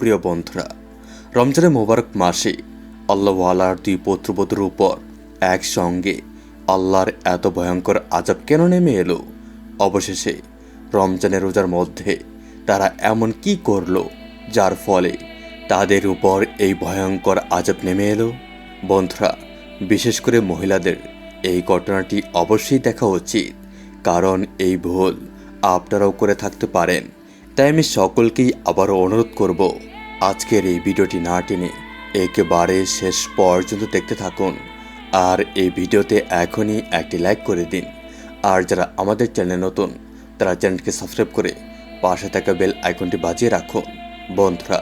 প্রিয় বন্ধুরা, রমজানের মোবারক মাসে আল্লাহওয়ালার দুই পুত্রবধূর উপর একসঙ্গে আল্লাহর এত ভয়ঙ্কর আজাব কেন নেমে এলো? অবশেষে রমজানের রোজার মধ্যে তারা এমন কি করল যার ফলে তাদের উপর এই ভয়ঙ্কর আজাব নেমে এলো? বন্ধুরা, বিশেষ করে মহিলাদের এই ঘটনাটি অবশ্যই দেখা উচিত, কারণ এই ভুল আপনারাও করে থাকতে পারেন। তাই আমি সকলকেই আবারও অনুরোধ করব, আজকের এই ভিডিওটি না টেনে একেবারে শেষ পর্যন্ত দেখতে থাকুন। আর এই ভিডিওতে এখনই একটি লাইক করে দিন। আর যারা আমাদের চ্যানেলে নতুন, তারা চ্যানেলকে সাবস্ক্রাইব করে পাশে থাকা বেল আইকনটি বাজিয়ে রাখুন। বন্ধুরা,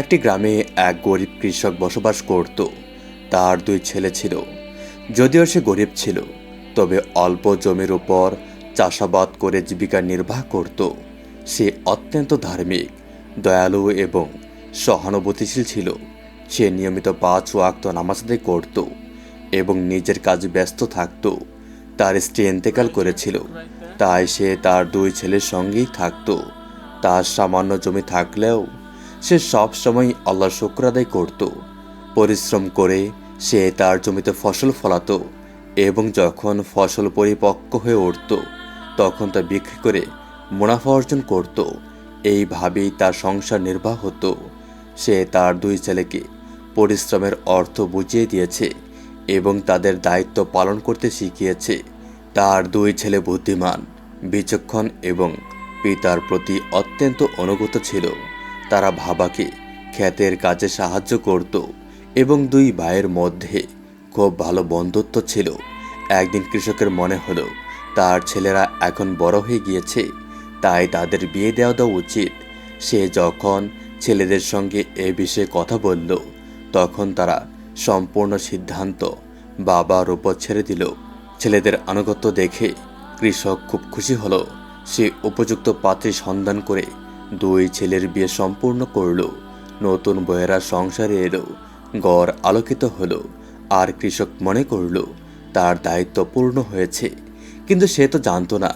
একটি গ্রামে এক গরিব কৃষক বসবাস করত। তার দুই ছেলে ছিল। যদিও সে গরিব ছিল, তবে অল্প জমির উপর চাষাবাদ করে জীবিকা নির্বাহ করত। সে অত্যন্ত ধার্মিক, দয়ালু এবং সহানুভূতিশীল ছিল। সে নিয়মিত পাঁচ ওয়াক্ত নামাজ আদায় করত এবং নিজের কাজে ব্যস্ত থাকত। তার স্ত্রী ইন্তেকাল করেছিল, তাই সে তার দুই ছেলের সঙ্গেই থাকত। তার সামান্য জমি থাকলেও সে সবসময় আল্লাহ শুক্র আদায় করত। পরিশ্রম করে সে তার জমিতে ফসল ফলাতো এবং যখন ফসল পরিপক্ক হয়ে উঠত, তখন তা বিক্রি করে মুনাফা অর্জন করত। এইভাবেই তার সংসার নির্বাহ হতো। সে তার দুই ছেলেকে পরিশ্রমের অর্থ বুঝিয়ে দিয়েছে এবং তাদের দায়িত্ব পালন করতে শিখিয়েছে। তার দুই ছেলে বুদ্ধিমান, বিচক্ষণ এবং পিতার প্রতি অত্যন্ত অনুগত ছিল। তারা ভাবাকে ক্ষেতের কাজে সাহায্য করত এবং দুই ভাইয়ের মধ্যে খুব ভালো বন্ধুত্ব ছিল। একদিন কৃষকের মনে হলো, তার ছেলেরা এখন বড় হয়ে গিয়েছে। তাই তাদের বিয়ে দেওয়া দেওয়া উচিত। সে যখন ছেলেদের সঙ্গে এ বিষয়ে কথা বলল, তখন তারা সম্পূর্ণ সিদ্ধান্ত বাবার উপর ছেড়ে দিল। ছেলেদের আনুগত্য দেখে কৃষক খুব খুশি হলো। সে উপযুক্ত পাত্রী সন্ধান করে দুই ছেলের বিয়ে সম্পূর্ণ করল। নতুন বয়েরা সংসারে এলো, গড় আলোকিত হলো, আর কৃষক মনে করল, তার দায়িত্ব পূর্ণ হয়েছে। কিন্তু সে তো জানতো না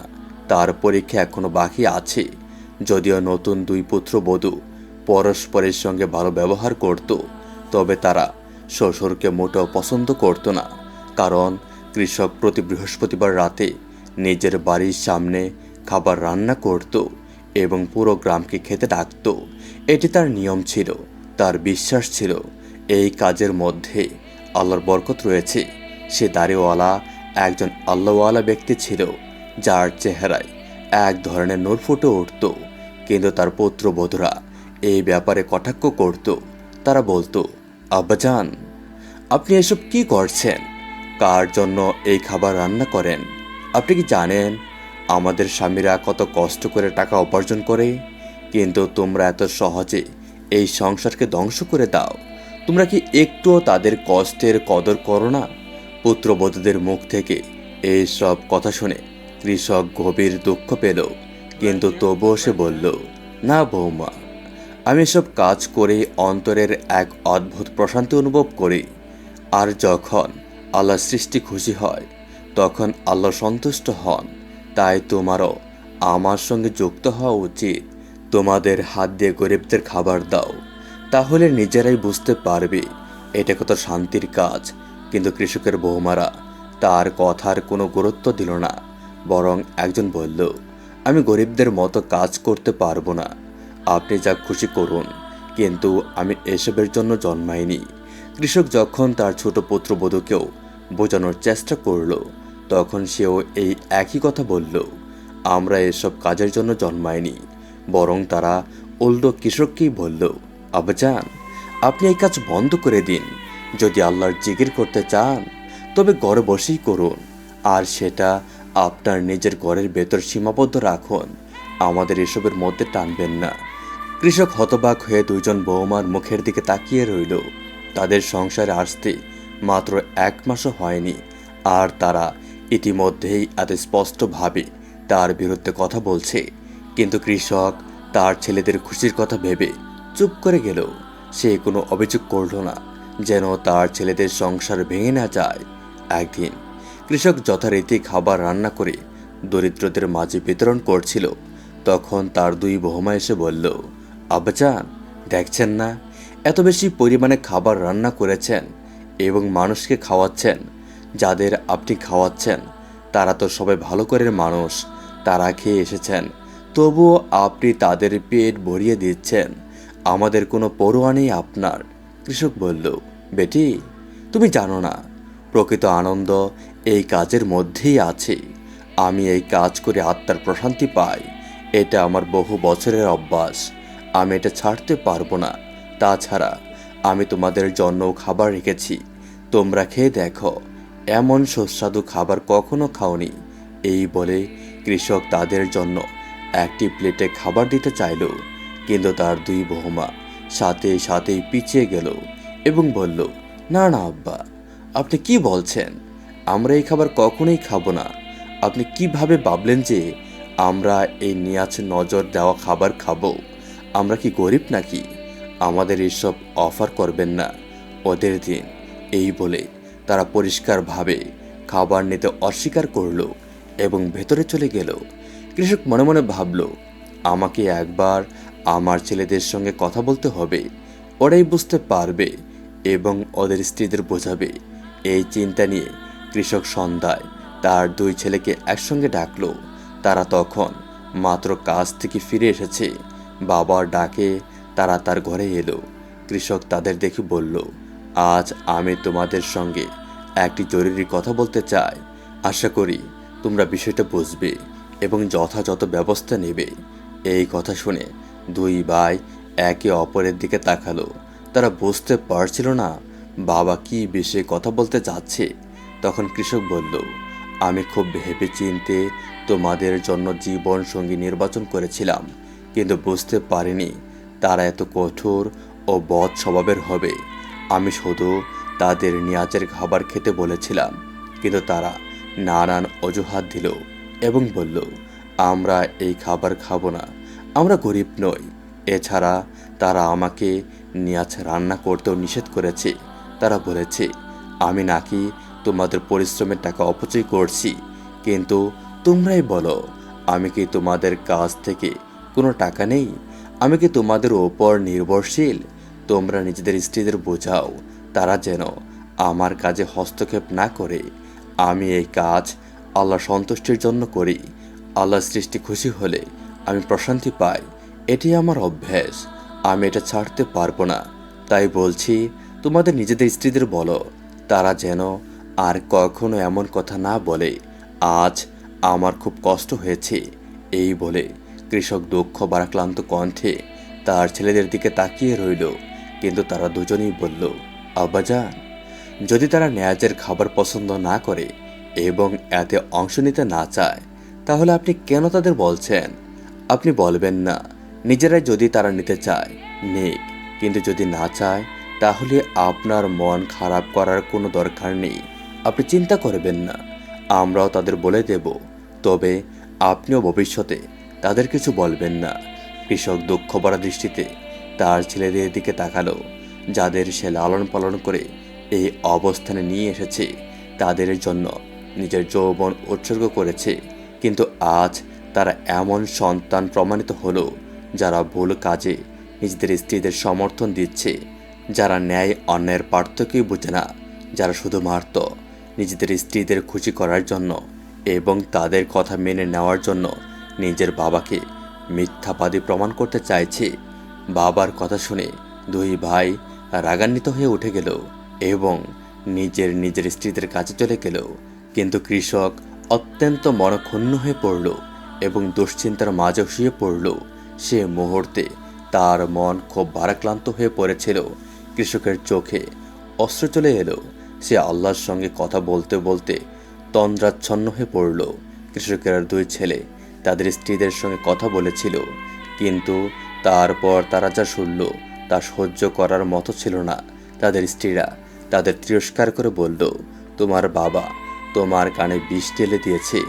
তার পরীক্ষা এখনও বাকি আছে। যদিও নতুন দুই পুত্র পুত্রবধূ পরস্পরের সঙ্গে ভালো ব্যবহার করত, তবে তারা শ্বশুরকে মোটেও পছন্দ করত না। কারণ কৃষক প্রতি বৃহস্পতিবার রাতে নিজের বাড়ির সামনে খাবার রান্না করত এবং পুরো গ্রামকে খেতে ডাকত। এটি তার নিয়ম ছিল, তার বিশ্বাস ছিল, এই কাজের মধ্যে আল্লাহর বরকত রয়েছে। সে দাড়িওয়ালা একজন আল্লাহওয়ালা ব্যক্তি ছিল। যার চেহারায় এক ধরনের নূর ফুটে উঠত। কিন্তু তার পুত্রবধূরা এই ব্যাপারে কটাক্ষ করত। তারা বলতো, আব্বাজান, আপনি এসব কি করছেন? কার জন্য এই খাবার রান্না করেন? আপনি কি জানেন আমাদের স্বামীরা কত কষ্ট করে টাকা উপার্জন করে? কিন্তু তোমরা এত সহজে এই সংসারকে ধ্বংস করে দাও। তোমরা কি একটুও তাদের কষ্টের কদর করো না? পুত্রবধূদের মুখ থেকে এই সব কথা শুনে কৃষক গভীর দুঃখ পেল, কিন্তু তবুও সে বলল, না বৌমা, আমি সব কাজ করে অন্তরের এক অদ্ভুত প্রশান্তি অনুভব করি। আর যখন আল্লাহ সৃষ্টি খুশি হয়, তখন আল্লাহ সন্তুষ্ট হন। তাই তোমারও আমার সঙ্গে যুক্ত হওয়া উচিত। তোমাদের হাত দিয়ে গরিবদের খাবার দাও, তাহলে নিজেরাই বুঝতে পারবে এটা কত শান্তির কাজ। কিন্তু কৃষকের বৌমারা তার কথার কোনো গুরুত্ব দিল না। বরং একজন বলল, আমি গরিবদের মতো কাজ করতে পারব না। আপনি যা খুশি করুন, কিন্তু আমি এসবের জন্য জন্মাইনি। কৃষক যখন তার ছোট পুত্রবধূকেও বোঝানোর চেষ্টা করল, তখন সেও এই একই কথা বলল, আমরা এসব কাজের জন্য জন্মাইনি। বরং তারা উল্টো কৃষককেই বলল আবাজান আপনি এই কাজ বন্ধ করে দিন। যদি আল্লাহর জিকির করতে চান, তবে ঘরে বসেই করুন, আর সেটা আপনার নিজের ঘরের ভেতর সীমাবদ্ধ রাখুন। আমাদের এসবের মধ্যে টানবেন না। কৃষক হতবাক হয়ে দুজন বৌমার মুখের দিকে তাকিয়ে রইল। তাদের সংসারে আসতে মাত্র এক মাসও হয়নি। আর তারা ইতিমধ্যেই এত স্পষ্টভাবে তার বিরুদ্ধে কথা বলছে। কিন্তু কৃষক তার ছেলেদের খুশির কথা ভেবে চুপ করে গেল। সে কোনো অভিযোগ করল না, যেন তার ছেলেদের সংসার ভেঙে না যায়। একদিন কৃষক যথারীতি খাবার রান্না করে দরিদ্রদের মাঝে বিতরণ করছিল। তখন তার দুই বহমা এসে বলল, আব্বাজান, দেখছেন না? এত বেশি পরিমাণে খাবার রান্না করেছেন এবং মানুষকে খাওয়াচ্ছেন। যাদের আপনি খাওয়াচ্ছেন, তারা তো সবাই ভালো করে মানুষ, তারা খেয়ে এসেছেন। তবুও আপনি তাদের পেট ভরিয়ে দিচ্ছেন। আমাদের কোনো পরোয়া নেই আপনার। কৃষক বলল, বেটি, তুমি জানো না প্রকৃত আনন্দ এই কাজের মধ্যেই আছে। আমি এই কাজ করে আত্মার প্রশান্তি পাই। এটা আমার বহু বছরের অভ্যাস। আমি এটা ছাড়তে পারব না। তাছাড়া, আমি তোমাদের জন্য খাবার রেখেছি। তোমরা খেয়ে দেখো, এমন সুস্বাদু খাবার কখনো খাওনি। এই বলে কৃষক তাদের জন্য একটি প্লেটে খাবার দিতে চাইল, কিন্তু তার দুই বৌমা সাথে সাথেই পিছিয়ে গেল এবং বলল, না না, আব্বা। আপনি কি বলছেন? আমরা এই খাবার কখনোই খাব না। আপনি কীভাবে ভাবলেন যে আমরা এই নিয়াজ নজর দেওয়া খাবার খাব? আমরা কি গরিব নাকি? আমাদের এসব অফার করবেন না। ওদের দিন এই বলে তারা পরিষ্কারভাবে খাবার নিতে অস্বীকার করল এবং ভেতরে চলে গেল। কৃষক মনে মনে ভাবল, আমাকে একবার আমার ছেলেদের সঙ্গে কথা বলতে হবে। ওরাই বুঝতে পারবে এবং ওদের স্ত্রীদের বোঝাবে। এই চিন্তা নিয়ে কৃষক সন্ধ্যায় তার দুই ছেলেকে একসঙ্গে ডাকলো। তারা তখন মাত্র কাজ থেকে ফিরে এসেছে। বাবার ডাকে তারা তার ঘরে এলো। কৃষক তাদের দেখে বলল, আজ আমি তোমাদের সঙ্গে একটি জরুরি কথা বলতে চাই। আশা করি তোমরা বিষয়টা বুঝবে এবং যথাযথ ব্যবস্থা নেবে। এই কথা শুনে দুই ভাই একে অপরের দিকে তাকালো। তারা বুঝতে পারছিল না বাবা কি বিষয়ে কথা বলতে যাচ্ছে? তখন কৃষক বলল, আমি খুব ভেবে চিনতে তোমাদের জন্য জীবন সঙ্গী নির্বাচন করেছিলাম, কিন্তু বুঝতে পারিনি তারা এত কঠোর ও বদ স্বভাবের হবে। আমি শুধু তাদের নিয়াজের খাবার খেতে বলেছিলাম, কিন্তু তারা নানান অজুহাত দিল এবং বলল, আমরা এই খাবার খাব না, আমরা গরিব নই। এছাড়া তারা আমাকে নিয়াজ রান্না করতেও নিষেধ করেছে। তারা বলেছে, আমি নাকি তোমাদের পরিশ্রমের টাকা অপচয় করছি, কিন্তু তোমরাই বলো, আমি কি তোমাদের কাছ থেকে কোনো টাকা নেই? আমি কি তোমাদের ওপর নির্ভরশীল? তোমরা নিজেদের স্ত্রীদের বোঝাও, তারা যেন আমার কাজে হস্তক্ষেপ না করে। আমি এই কাজ আল্লাহ সন্তুষ্টির জন্য করি। আল্লাহ সৃষ্টি খুশি হলে আমি প্রশান্তি পাই। এটি আমার অভ্যাস। আমি এটা ছাড়তে পারব না। তাই বলছি তোমাদের নিজেদের স্ত্রীদের বলো, তারা যেন আর কখনো এমন কথা না বলে, আজ আমার খুব কষ্ট হয়েছে। এই বলে কৃষক দুঃখ বারাক্লান্ত কণ্ঠে তার ছেলেদের দিকে তাকিয়ে রইল। কিন্তু তারা দুজনেই বলল, আব্বাজান, যদি তারা ন্যায়াজের খাবার পছন্দ না করে এবং এতে অংশ নিতে না চায়, তাহলে আপনি কেন তাদের বলছেন? আপনি বলবেন না, নিজেরাই যদি তারা নিতে চায়, নিক। কিন্তু যদি না চায় তাহলে আপনার মন খারাপ করার কোনো দরকার নেই। আপনি চিন্তা করবেন না। আমরাও তাদের বলে দেব। তবে আপনিও ভবিষ্যতে তাদের কিছু বলবেন না। কৃষক দুঃখ ভরা দৃষ্টিতে তার ছেলেদের দিকে তাকালো, যাদের সে লালন পালন করে এই অবস্থানে নিয়ে এসেছে। তাদের জন্য নিজের যৌবন উৎসর্গ করেছে। কিন্তু আজ তারা এমন সন্তান প্রমাণিত হলো, যারা ভুল কাজে নিজেদের স্ত্রীদের সমর্থন দিচ্ছে। যারা ন্যায় অন্যের পার্থক্যই বোঝে না, যারা শুধুমাত্র নিজেদের স্ত্রীদের খুশি করার জন্য এবং তাদের কথা মেনে নেওয়ার জন্য নিজের বাবাকে মিথ্যাবাদী প্রমাণ করতে চাইছে, বাবার কথা শুনে দুই ভাই রাগান্বিত হয়ে উঠে গেল এবং নিজের নিজের স্ত্রীদের কাছে চলে গেল। কিন্তু কৃষক অত্যন্ত মনক্ষুণ্ণ হয়ে পড়ল এবং দুশ্চিন্তার মাঝে শুয়ে পড়ল। সে মুহূর্তে তার মন খুব ভারাক্লান্ত হয়ে পড়েছিল। কৃষকের চোখে অস্ত্র চলে এলো। সে আল্লাহর সঙ্গে কথা বলতে বলতে তন্দ্রাচ্ছন্ন হয়ে পড়ল। কৃষকের দুই ছেলে তাদের স্ত্রীদের সঙ্গে কথা বলেছিল, কিন্তু তারপর তারা যা শুনল তা সহ্য করার মতো ছিল না। তাদের স্ত্রীরা তাদের তিরস্কার করে বলল, তোমার বাবা তোমার কানে বিষ ঢেলে দিয়েছে।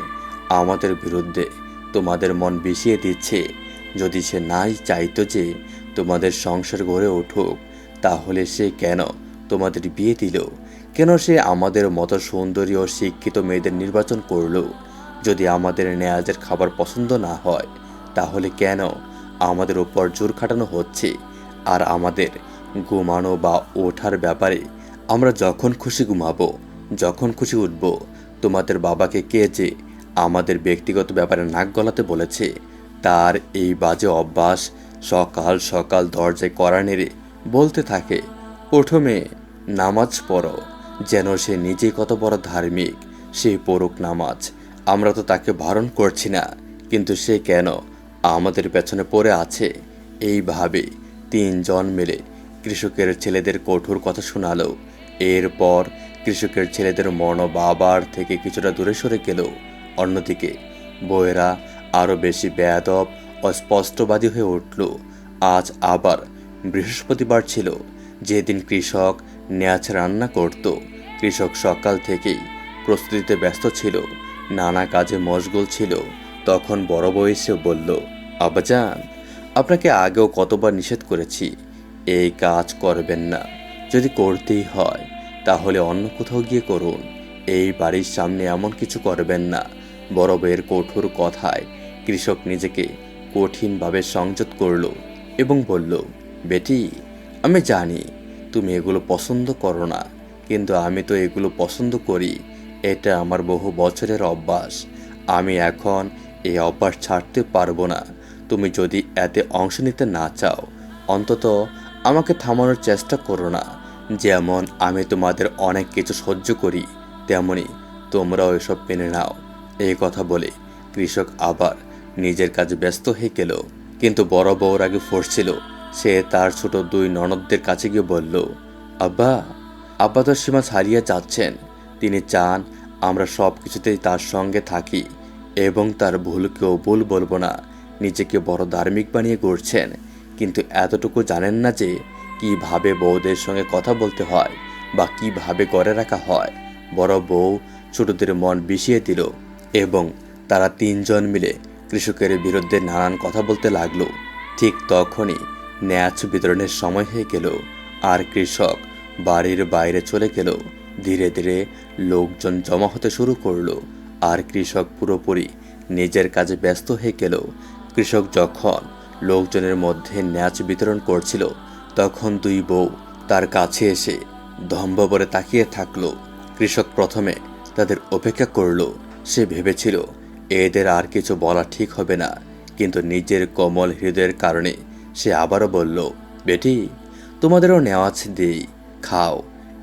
আমাদের বিরুদ্ধে তোমাদের মন বিষিয়ে দিচ্ছে। যদি সে নাই চাইতো যে তোমাদের সংসার গড়ে উঠুক তাহলে সে কেন তোমাদের বিয়ে দিল? কেন সে আমাদের মতো সুন্দরী ও শিক্ষিত মেয়েদের নির্বাচন করল? যদি আমাদের নেয়াজের খাবার পছন্দ না হয়, তাহলে কেন আমাদের ওপর জোর খাটানো হচ্ছে? আর আমাদের ঘুমানো বা ওঠার ব্যাপারে আমরা যখন খুশি ঘুমাবো, যখন খুশি উঠব, তোমাদের বাবাকে কে যে আমাদের ব্যক্তিগত ব্যাপারে নাক গলাতে বলেছে, তার এই বাজে অভ্যাস সকাল সকাল দরজায় কড়া নেড়ে বলতে থাকে ওঠো মেয়ে নামাজ পড়ো, যেন সে নিজে কত বড় ধার্মিক, সে পড়ুক নামাজ। আমরা তো তাকে বারণ করছি না, কিন্তু সে কেন আমাদের পেছনে পড়ে আছে? এইভাবে তিনজন মিলে কৃষকের ছেলেদের কঠোর কথা শোনালো। এরপর কৃষকের ছেলেদের মন বাবার থেকে কিছুটা দূরে সরে গেল। অন্যদিকে বইয়েরা আরও বেশি বেয়াদব, অস্পষ্টবাদী হয়ে উঠল। আজ আবার বৃহস্পতিবার ছিল। যেদিন কৃষক ন্যাচ রান্না করত, কৃষক সকাল থেকেই প্রস্তুতিতে ব্যস্ত ছিল, নানা কাজে মশগুল ছিল। তখন বড় বয়সে বলল আব্বাজান আপনাকে আগেও কতবার নিষেধ করেছি, এই কাজ করবেন না। যদি করতেই হয়, তাহলে অন্য কোথাও গিয়ে করুন। এই বাড়ির সামনে এমন কিছু করবেন না। বড় বউয়ের কঠোর কথায় কৃষক নিজেকে কঠিনভাবে সংযত করল এবং বলল বেটি, আমি জানি তুমি এগুলো পছন্দ করো না, কিন্তু আমি তো এগুলো পছন্দ করি। এটা আমার বহু বছরের অভ্যাস। আমি এখন এই অভ্যাস ছাড়তে পারব না। তুমি যদি এতে অংশ নিতে না চাও, অন্তত আমাকে থামানোর চেষ্টা করো না। যেমন আমি তোমাদের অনেক কিছু সহ্য করি, তেমনি তোমরাও এসব মেনে নাও। এই কথা বলে কৃষক আবার নিজের কাজে ব্যস্ত হয়ে গেল। কিন্তু বড় বউর আগে ফসছিল সে তার ছোট দুই ননদদের কাছে গিয়ে বলল, আব্বা আব্বা তো সীমা ছাড়িয়ে যাচ্ছেন। তিনি চান আমরা সব কিছুতেই তার সঙ্গে থাকি এবং তার ভুলকেও ভুল বলব না। নিজেকে বড় ধার্মিক বানিয়ে গড়ছেন। কিন্তু এতটুকু জানেন না যে, কীভাবে বউদের সঙ্গে কথা বলতে হয় বা কীভাবে গড়ে রাখা হয়। বড় বউ ছোটদের মন বিষিয়ে দিল এবং তারা তিনজন মিলে কৃষকের বিরুদ্ধে নানান কথা বলতে লাগল। ঠিক তখনই ন্যাচ বিতরণের সময় হয়ে গেল, আর কৃষক বাড়ির বাইরে চলে গেল। ধীরে ধীরে লোকজন জমা হতে শুরু করল, আর কৃষক পুরোপুরি নিজের কাজে ব্যস্ত হয়ে গেল। কৃষক যখন লোকজনের মধ্যে ন্যাচ বিতরণ করছিল, তখন দুই বউ তার কাছে এসে ধম্ববরে তাকিয়ে থাকল। কৃষক প্রথমে তাদের অপেক্ষা করল। সে ভেবেছিল, এদের আর কিছু বলা ঠিক হবে না। কিন্তু নিজের কোমল হৃদয়ের কারণে সে আবারও বলল, বেটি, তোমাদেরও নেওয়াজ দিই, খাও,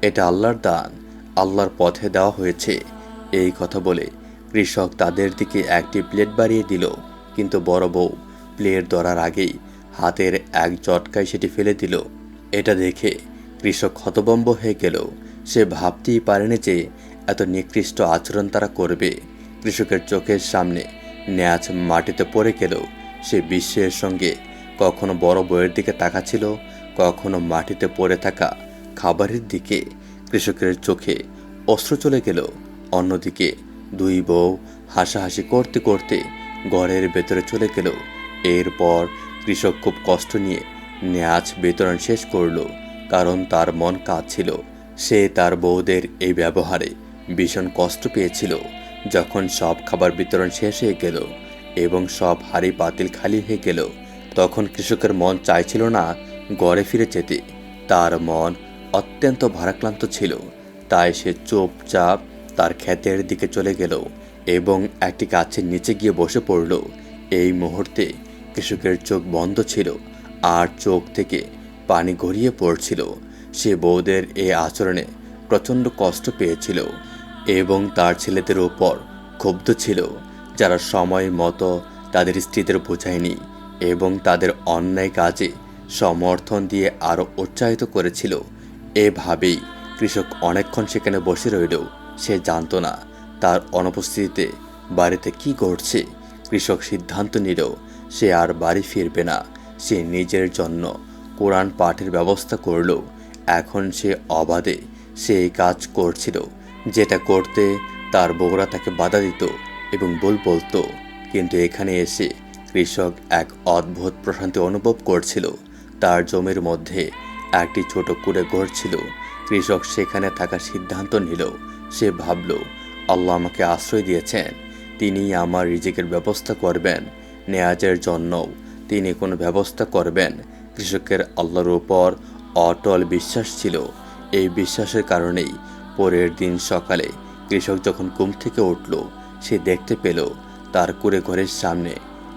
এটা আল্লাহর দান, আল্লাহর পথে দেওয়া হয়েছে। এই কথা বলে কৃষক তাদের দিকে একটি প্লেট বাড়িয়ে দিল। কিন্তু বড় বউ প্লেট ধরার আগেই হাতের এক চটকায় সেটি ফেলে দিল। এটা দেখে কৃষক হতবম্ব হয়ে গেল। সে ভাবতেই পারেনি যে এত নিকৃষ্ট আচরণ তারা করবে। কৃষকের চোখের সামনে ন্যাচ মাটিতে পড়ে গেল সে বিশ্বের সঙ্গে কখনো বড় বইয়ের দিকে তাকাছিল, কখনো মাটিতে পড়ে থাকা খাবারের দিকে কৃষকের চোখে অস্ত্র চলে গেল। অন্যদিকে দুই বউ হাসাহাসি করতে করতে ঘরের ভেতরে চলে গেল। এরপর কৃষক খুব কষ্ট নিয়ে ন্যাচ বিতরণ শেষ করল, কারণ তার মন কাঁদছিল। সে তার বউদের এই ব্যবহারে ভীষণ কষ্ট পেয়েছিল, যখন সব খাবার বিতরণ শেষ হয়ে গেল এবং সব হাড়ি পাতিল খালি হয়ে গেল। তখন কৃষকের মন চাইছিল না গড়ে ফিরে যেতে। তার মন অত্যন্ত ভারাক্রান্ত ছিল। তাই সে চুপচাপ তার ক্ষেতের দিকে চলে গেল এবং একটি গাছের নিচে গিয়ে বসে পড়ল। এই মুহূর্তে কৃষকের চোখ বন্ধ ছিল আর চোখ থেকে পানি গড়িয়ে পড়ছিল। সে বউদের এই আচরণে প্রচণ্ড কষ্ট পেয়েছিল এবং তার ছেলেদের ওপর ক্ষুব্ধ ছিল, যারা সময় মতো তাদের স্ত্রীদের বোঝায়নি। এবং তাদের অন্যায় কাজে সমর্থন দিয়ে আরও উৎসাহিত করেছিল। এভাবেই কৃষক অনেকক্ষণ সেখানে বসে রইল সে জানতো না তার অনুপস্থিতিতে বাড়িতে কি ঘটছে। কৃষক সিদ্ধান্ত নিল সে আর বাড়ি ফিরবে না। সে নিজের জন্য কোরআন পাঠের ব্যবস্থা করল এখন সে অবাধে সে কাজ করছিল। যেটা করতে তার বউরা তাকে বাধা দিত এবং বল বলতো। কিন্তু এখানে এসে কৃষক এক অদ্ভুত প্রশান্তি অনুভব করছিল। তার জমির মধ্যে একটি ছোট কুড়ে ঘর ছিল। কৃষক সেখানে থাকার সিদ্ধান্ত নিল। সে ভাবল, আল্লাহ আমাকে আশ্রয় দিয়েছেন। তিনি আমার রিজিকের ব্যবস্থা করবেন। নেয়াজের জন্যও তিনি কোনো ব্যবস্থা করবেন। কৃষকের আল্লাহর উপর অটল বিশ্বাস ছিল। এই বিশ্বাসের কারণেই পরের দিন সকালে কৃষক যখন ঘুম থেকে উঠল, সে দেখতে পেল তার কুড়ে ঘরের সামনে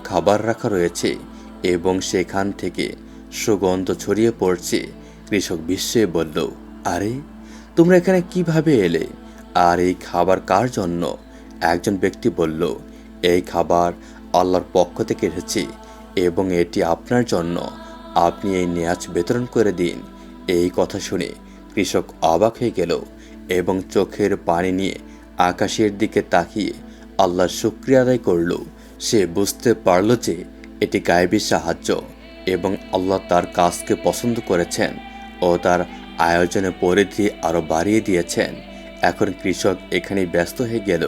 খাবার রাখা রয়েছে এবং সেখান থেকে সুগন্ধ ছড়িয়ে পড়ছে। কৃষক বিস্ময়ে বলল, আরে, তোমরা এখানে কীভাবে এলে? আর এই খাবার কার জন্য? একজন ব্যক্তি বলল, এই খাবার আল্লাহর পক্ষ থেকে এসেছে এবং এটি আপনার জন্য। আপনি এই নেয়াজ বিতরণ করে দিন। এই কথা শুনে কৃষক অবাক হয়ে গেল এবং চোখের পানি নিয়ে আকাশের দিকে তাকিয়ে আল্লাহর শুক্রিয়া আদায় করল। সে বুঝতে পারল যে এটি গায়েবী সাহায্য এবং আল্লাহ তার কাজকে পছন্দ করেছেন ও তার আয়োজনের পরিধি আরও বাড়িয়ে দিয়েছেন। এখন কৃষক এখানে ব্যস্ত হয়ে গেল।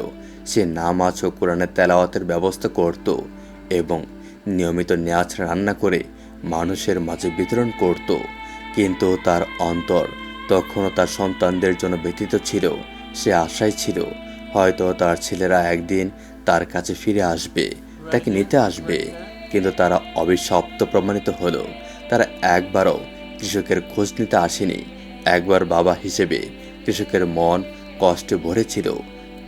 সে নামাজ ও কোরআনের তেলাওয়াতের ব্যবস্থা করত এবং নিয়মিত নেয়াজ রান্না করে মানুষের মাঝে বিতরণ করত। কিন্তু তার অন্তর তখনও তার সন্তানদের জন্য ব্যতীত ছিল। সে আশায় ছিল, হয়তো তার ছেলেরা একদিন তার কাছে ফিরে আসবে, তাকে নিতে আসবে। কিন্তু তারা অবিশপ্ত প্রমাণিত হলো, তারা একবারও কৃষকের খোঁজ নিতে আসেনি। একবার বাবা হিসেবে কৃষকের মন কষ্টে ভরেছিল,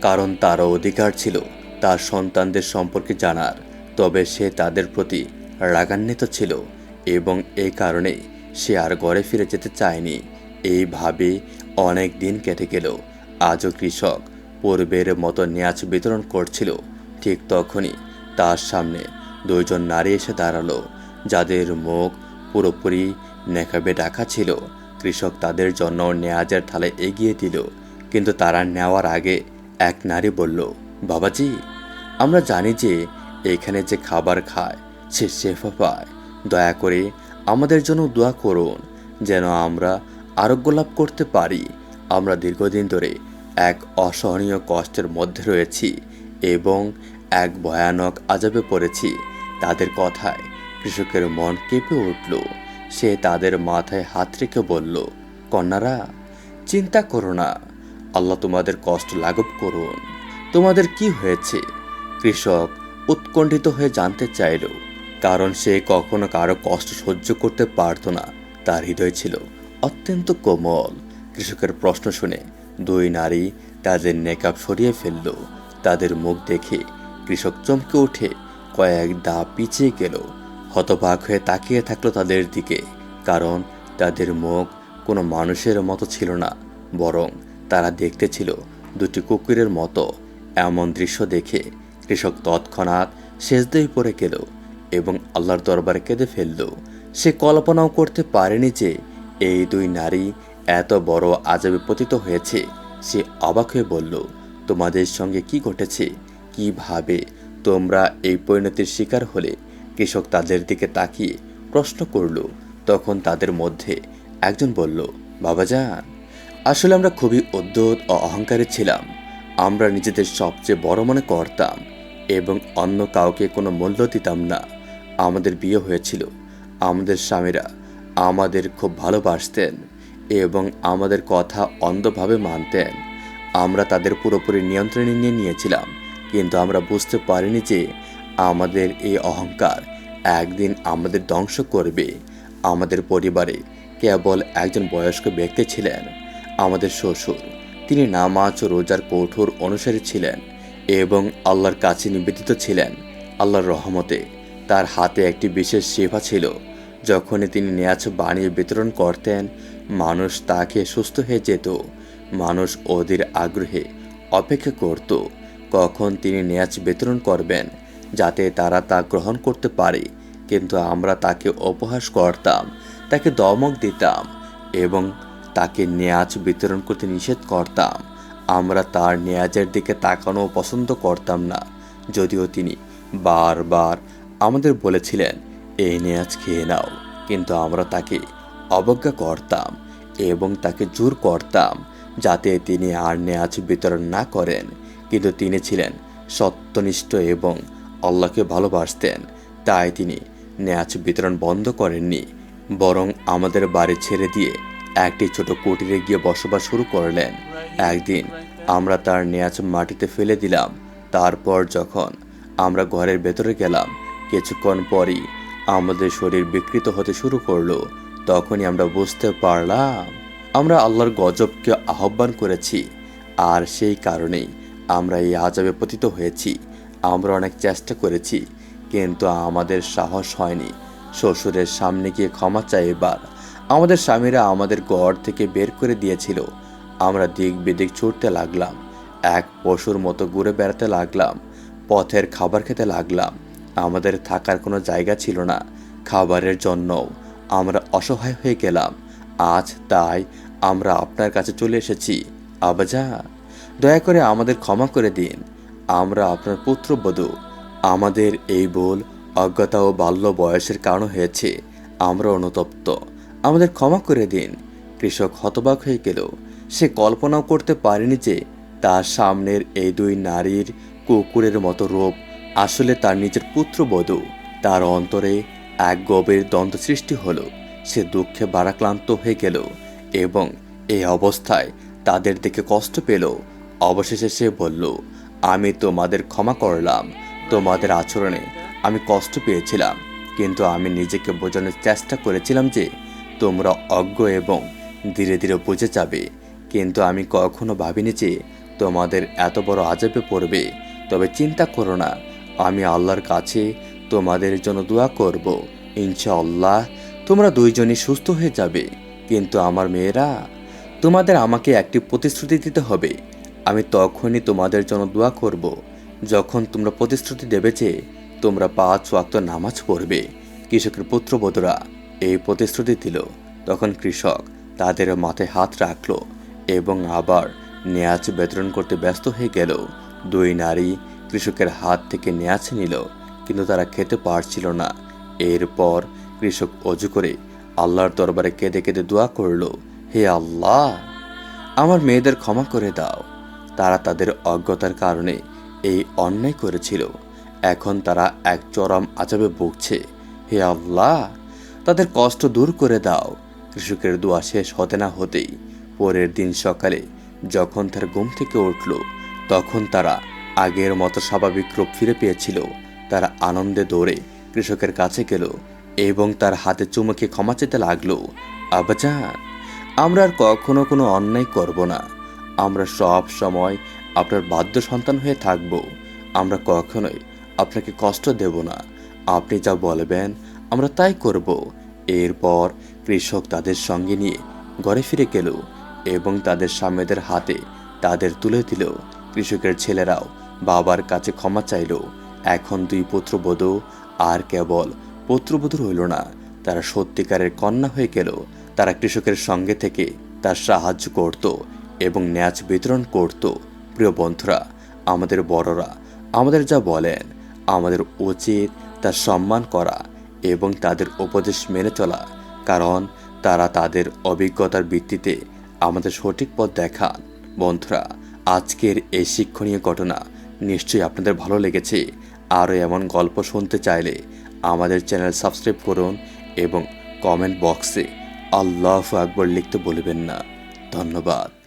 কারণ তারও অধিকার ছিল, তার সন্তানদের সম্পর্কে জানার। তবে সে তাদের প্রতি রাগান্বিত ছিল এবং এই কারণে সে আর ঘরে ফিরে যেতে চায়নি। এইভাবে অনেক দিন কেটে গেল। আজও কৃষক পূর্বের মতো ন্যাচ বিতরণ করছিল। ঠিক তখনই তার সামনে দুইজন নারী এসে দাঁড়াল। যাদের মুখ পুরোপুরি নেকাবে ডাকা ছিল, কৃষক তাদের জন্য নেয়াজের থালে এগিয়ে দিল। কিন্তু তারা নেওয়ার আগে এক নারী বলল, বাবাজি, আমরা জানি যে এখানে যে খাবার খায়, সে শেফা পায়। দয়া করে আমাদের জন্য দোয়া করুন, যেন আমরা আরোগ্য লাভ করতে পারি। আমরা দীর্ঘদিন ধরে এক অসহনীয় কষ্টের মধ্যে রয়েছি এবং এক ভয়ানক আজাবে পড়েছি। তাদের কথায় কৃষকের মন কেঁপে উঠল। সে তাদের মাথায় হাত রেখে বলল, কন্যারা, চিন্তা করো না। আল্লাহ তোমাদের কষ্ট লাঘব করুন। তোমাদের কি হয়েছে? কৃষক উৎকণ্ঠিত হয়ে জানতে চাইল, কারণ সে কখনো কারও কষ্ট সহ্য করতে পারত না। তার হৃদয় ছিল অত্যন্ত কোমল। কৃষকের প্রশ্ন শুনে দুই নারী তাদের নেকাব সরিয়ে ফেলল। তাদের মুখ দেখে কৃষক চমকে উঠে কয়েক দা পিছিয়ে গেল। হতবাক হয়ে তাকিয়ে থাকল তাদের দিকে, কারণ তাদের মুখ কোনো মানুষের মতো ছিল না, বরং তারা দেখতে ছিল দুটি কুকুরের মতো। এমন দৃশ্য দেখে কৃষক তৎক্ষণাৎ সেজদেই পড়ে গেল এবং আল্লাহর দরবারে কেঁদে ফেলল। সে কল্পনাও করতে পারেনি যে এই দুই নারী এত বড় আজাবে পতিত হয়েছে। সে অবাক হয়ে বলল, তোমাদের সঙ্গে কি ঘটেছে? কীভাবে তোমরা এই পরিণতির শিকার হলে? কৃষক তাদের দিকে তাকিয়ে প্রশ্ন করল। তখন তাদের মধ্যে একজন বলল, বাবাজান, আসলে আমরা খুবই উদ্যত ও অহংকারী ছিলাম। আমরা নিজেদের সবচেয়ে বড় মনে করতাম এবং অন্য কাউকে কোনো মূল্য দিতাম না। আমাদের বিয়ে হয়েছিল। আমাদের স্বামীরা আমাদের খুব ভালোবাসতেন এবং আমাদের কথা অন্ধভাবে মানতেন। আমরা তাদের পুরোপুরি নিয়ন্ত্রণে নিয়ে নিয়েছিলাম। কিন্তু আমরা বুঝতে পারিনি যে আমাদের এই অহংকার একদিন আমাদের ধ্বংস করবে। আমাদের পরিবারে কেবল একজন বয়স্ক ব্যক্তি ছিলেন, আমাদের শ্বশুর। তিনি নামাজ ও রোজার কঠোর অনুসারী ছিলেন এবং আল্লাহর কাছে নিবেদিত ছিলেন। আল্লাহর রহমতে তার হাতে একটি বিশেষ সেবা ছিল। যখনই তিনি নেয়াজ বানিয়ে বিতরণ করতেন, মানুষ তাকে সুস্থ হয়ে যেত। মানুষ ওদের আগ্রহে অপেক্ষা করত। কখন তিনি নেয়াজ বিতরণ করবেন যাতে তারা তা গ্রহণ করতে পারে। কিন্তু আমরা তাকে উপহাস করতাম, তাকে দমক দিতাম এবং তাকে নেয়াজ বিতরণ করতে নিষেধ করতাম। আমরা তার নেয়াজের দিকে তাকানো পছন্দ করতাম না, যদিও তিনি বারবার আমাদের বলেছিলেন, এই নেয়াজ খেয়ে নাও। কিন্তু আমরা তাকে অবজ্ঞা করতাম এবং তাকে জোর করতাম যাতে তিনি আর নেয়াজ বিতরণ না করেন। কিন্তু তিনি ছিলেন, সত্যনিষ্ঠ এবং আল্লাহকে ভালোবাসতেন। তাই তিনি নেয়াজ বিতরণ বন্ধ করেননি, বরং আমাদের বাড়ি ছেড়ে দিয়ে একটি ছোট কুটিরে গিয়ে বসবাস শুরু করলেন। একদিন আমরা তার নেয়াজ মাটিতে ফেলে দিলাম। তারপর যখন আমরা ঘরের ভেতরে গেলাম, কিছুক্ষণ পরই আমাদের শরীর বিকৃত হতে শুরু করল। তখনই আমরা বুঝতে পারলাম, আমরা আল্লাহর গজবকে আহ্বান করেছি, আর সেই কারণেই আমরা এই আজবে পতিত হয়েছি। আমরা অনেক চেষ্টা করেছি, কিন্তু আমাদের সাহস হয়নি। শ্বশুরের সামনে গিয়ে ক্ষমা চাই এবার। আমাদের স্বামীরা আমাদের গড় থেকে বের করে দিয়েছিল। আমরা দিক বিদিক ছুটতে লাগলাম, এক পশুর মতো ঘুরে বেড়াতে লাগলাম, পথের খাবার খেতে লাগলাম। আমাদের থাকার কোনো জায়গা ছিল না, খাবারের জন্য আমরা অসহায় হয়ে গেলাম। আজ তাই আমরা আপনার কাছে চলে এসেছি। আবাজা। দয়া করে আমাদের ক্ষমা করে দিন। আমরা আপনার পুত্রবধূ আমাদের এই ভুল, অজ্ঞতা ও বাল্য বয়সের কারণ হয়েছে। আমরা অনুতপ্ত। আমাদের ক্ষমা করে দিন। কৃষক হতবাক হয়ে গেল। সে কল্পনাও করতে পারেনি যে তার সামনের এই দুই নারীর কুকুরের মতো রূপ আসলে তার নিজের পুত্রবধূ তার অন্তরে এক গভীর দ্বন্দ্ব সৃষ্টি হলো। সে দুঃখে বারাক্লান্ত হয়ে গেল এবং এই অবস্থায় তাদের দেখে কষ্ট পেল। অবশেষে সে বলল, আমি তোমাদের ক্ষমা করলাম। তোমাদের আচরণে আমি কষ্ট পেয়েছিলাম, কিন্তু আমি নিজেকে বোঝানোর চেষ্টা করেছিলাম যে তোমরা অজ্ঞ এবং ধীরে ধীরে বুঝে যাবে। কিন্তু আমি কখনো ভাবিনি যে তোমাদের এত বড় আজবে পড়বে। তবে চিন্তা করো না, আমি আল্লাহর কাছে তোমাদের জন্য দোয়া করব। ইনশাআল্লাহ তোমরা দুইজনই সুস্থ হয়ে যাবে। কিন্তু আমার মেয়েরা, তোমাদের আমাকে একটি প্রতিশ্রুতি দিতে হবে। আমি তখনই তোমাদের জন্য দোয়া করব। যখন তোমরা প্রতিশ্রুতি দেবে যে তোমরা পাঁচ ওয়াক্ত নামাজ পড়বে, কৃষকের পুত্রবধূরা এই প্রতিশ্রুতি দিল। তখন কৃষক তাদের মাথায় হাত রাখল এবং আবার নেয়াজ বিতরণ করতে ব্যস্ত হয়ে গেল। দুই নারী কৃষকের হাত থেকে নেয়াজ নিল, কিন্তু তারা খেতে পারছিল না। এরপর কৃষক অজু করে আল্লাহর দরবারে কেঁদে কেঁদে দোয়া করল, হে আল্লাহ, আমার মেয়েদের ক্ষমা করে দাও। তারা তাদের অজ্ঞতার কারণে এই অন্যায় করেছিল। এখন তারা এক চরম আজাবে ভুগছে। হে আল্লাহ, তাদের কষ্ট দূর করে দাও। কৃষকের দোয়া শেষ হতে না হতেই পরের দিন সকালে যখন তার ঘুম থেকে উঠল, তখন তারা আগের মতো স্বাভাবিক রূপ ফিরে পেয়েছিল। তারা আনন্দে দৌড়ে কৃষকের কাছে গেল এবং তার হাতে চুমুকে ক্ষমা চেতে লাগল আবাজান আমরা আর কখনো কোনো অন্যায় করব না। আমরা সব সময় আপনার বাধ্য সন্তান হয়ে থাকব। আমরা কখনোই আপনাকে কষ্ট দেব না। আপনি যা বলবেন, আমরা তাই করব। এরপর কৃষক তাদের সঙ্গে নিয়ে ঘরে ফিরে গেল এবং তাদের স্বামীদের হাতে তাদের তুলে দিল। কৃষকের ছেলেরাও বাবার কাছে ক্ষমা চাইল। এখন দুই পুত্রবধূ, আর কেবল পুত্রবধূ রইল না, তারা সত্যিকারের কন্যা হয়ে গেল। তারা কৃষকের সঙ্গে থেকে তার সাহায্য করত এবং ন্যাচ বিতরণ করত। প্রিয় বন্ধুরা, আমাদের বড়রা আমাদের যা বলেন, আমাদের উচিত তার সম্মান করা এবং তাদের উপদেশ মেনে চলা, কারণ তারা তাদের অভিজ্ঞতার ভিত্তিতে আমাদের সঠিক পথ দেখান। বন্ধুরা, আজকের এই শিক্ষণীয় ঘটনা নিশ্চয়ই আপনাদের ভালো লেগেছে। আরও এমন গল্প শুনতে চাইলে আমাদের চ্যানেল সাবস্ক্রাইব করুন এবং কমেন্ট বক্সে আল্লাহ আকবর লিখতে বলবেন না। ধন্যবাদ।